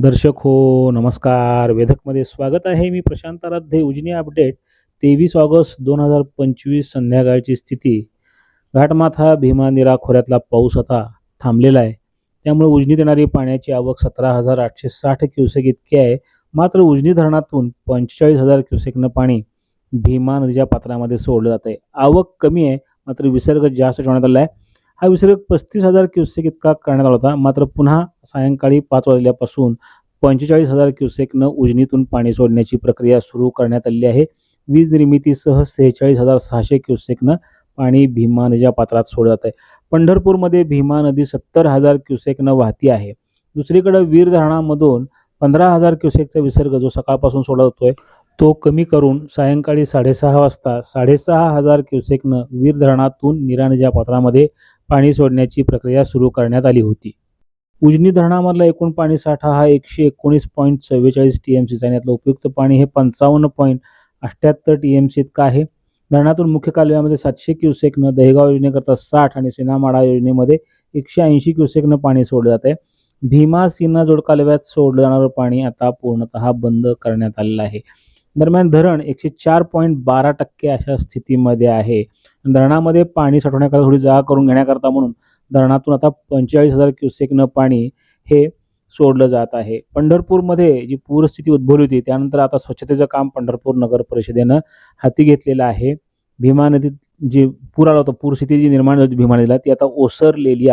दर्शक हो नमस्कार. वेधकमध्ये स्वागत आहे. मी प्रशांत आराध्ये उजनी अपडेट. तेवीस ऑगस्ट दोन हजार पंचवीस संध्याकाळची स्थिती. घाटमाथा भीमा निरा खोऱ्यातला पाऊस आता थांबलेला आहे. त्यामुळे उजनीत येणारी पाण्याची आवक सतरा हजार आठशे साठ क्युसेक इतकी आहे. मात्र उजनी धरणातून पंचेचाळीस हजार क्युसेकनं पाणी भीमा नदीच्या पात्रामध्ये सोडलं जात आहे आवक कमी आहे मात्र विसर्ग जास्त ठेवण्यात आला आहे हा विसर्ग पस्तीस हजार क्युसेक इतका करण्यात आला होता. मात्र पुन्हा सायंकाळी पाच वाजल्यापासून पंचेचाळीस हजार क्युसेकनं उजनीतून पाणी सोडण्याची प्रक्रिया सुरू करण्यात आली आहे. वीज निर्मितीसह सेहेचाळीस हजार सहाशे क्युसेकनं पाणी भीमा नदीच्या पात्रात सोडलं जात आहे पंढरपूरमध्ये भीमा नदी सत्तर हजार क्युसेकनं वाहती आहे. दुसरीकडे वीर धरणामधून पंधरा हजार क्युसेकचा विसर्ग जो सकाळपासून सोडला जातोय तो कमी करून सायंकाळी साडेसहा वाजता साडेसहा हजार क्युसेकनं वीर धरणातून निराणीच्या पात्रामध्ये पाणी सोडण्याची प्रक्रिया सुरू करण्यात आली होती. उजनी धरणामधला एकूण पाणी साठा हा एकशे एकोणीस पॉईंट चव्वेचाळीस टी एम सीचा आणि यातलं उपयुक्त पाणी हे पंचावन्न पॉईंट अठ्ठ्याहत्तर टी एम सी इतकं आहे. धरणातून मुख्य कालव्यामध्ये सातशे क्युसेकनं दहेगाव योजनेकरता साठ आणि सिनामाडा योजनेमध्ये एकशे ऐंशी क्युसेकनं पाणी सोडलं जात आहे भीमा सिन्हा जोड कालव्यात सोडलं जाणारं पाणी आता पूर्णतः बंद करण्यात आलेलं आहे. दरम्यान धरण एकशे चार पॉईंट बारा टक्के अशा स्थितीमध्ये आहे. धरणामध्ये पाणी साठवण्याकरता थोडी जागा करून घेण्याकरता म्हणून धरणातून आता पंचेचाळीस हजार क्युसेकनं पाणी हे सोडलं जात आहे. पंढरपूरमध्ये जी पूरस्थिती उद्भवली होती त्यानंतर आता स्वच्छतेचं काम पंढरपूर नगर परिषदेनं हाती घेतलेलं आहे. भीमा नदीत जी पूर आला होता पूरस्थिती जी निर्माण झाली होती भीमा नदीला ती आता ओसरलेली आहे